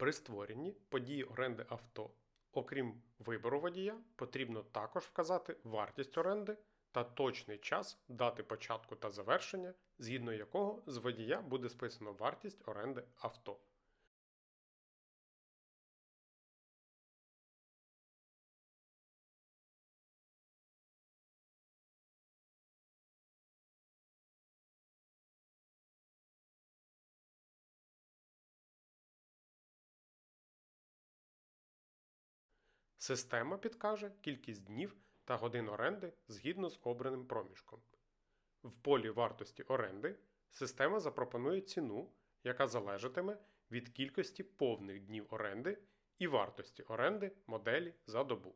При створенні події оренди авто, окрім вибору водія, потрібно також вказати вартість оренди та точний час дати початку та завершення, згідно якого з водія буде списано вартість оренди авто. Система підкаже кількість днів та годин оренди згідно з обраним проміжком. В полі вартості оренди система запропонує ціну, яка залежатиме від кількості повних днів оренди і вартості оренди моделі за добу.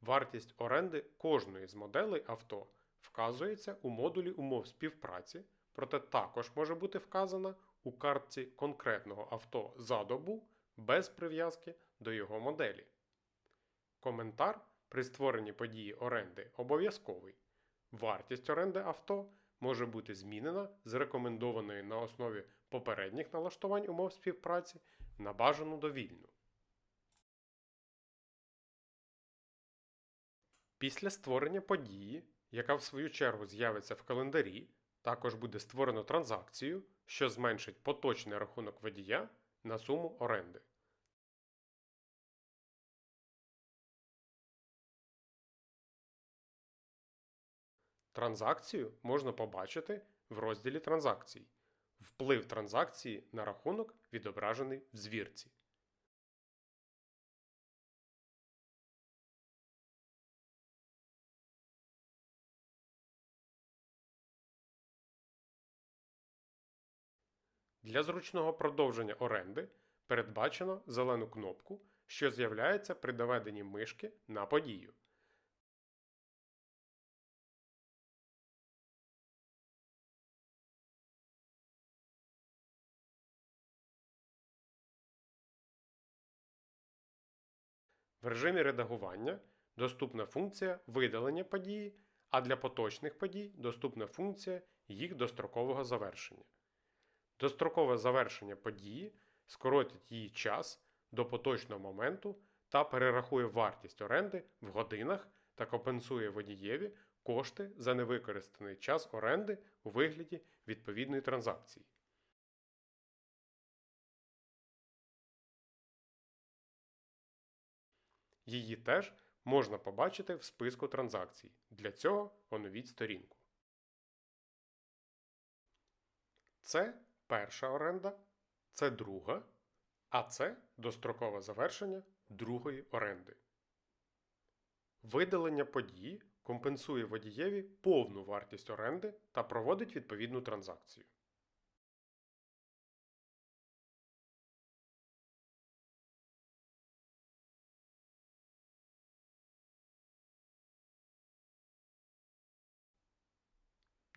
Вартість оренди кожної з моделей авто вказується у модулі умов співпраці, проте також може бути вказана у картці конкретного авто за добу без прив'язки до його моделі. Коментар при створенні події оренди обов'язковий. Вартість оренди авто може бути змінена з рекомендованої на основі попередніх налаштувань умов співпраці на бажану довільну. Після створення події, яка в свою чергу з'явиться в календарі, також буде створено транзакцію, що зменшить поточний рахунок водія на суму оренди. Транзакцію можна побачити в розділі транзакцій. Вплив транзакції на рахунок відображений в звірці. Для зручного продовження оренди передбачено зелену кнопку, що з'являється при доведенні мишки на подію. В режимі редагування доступна функція видалення події, а для поточних подій доступна функція їх дострокового завершення. Дострокове завершення події скоротить її час до поточного моменту та перерахує вартість оренди в годинах та компенсує водієві кошти за невикористаний час оренди у вигляді відповідної транзакції. Її теж можна побачити в списку транзакцій. Для цього оновіть сторінку. Це перша оренда, це друга, а це дострокове завершення другої оренди. Видалення події компенсує водієві повну вартість оренди та проводить відповідну транзакцію.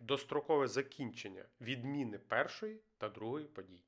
Дострокове закінчення відміни першої та другої подій.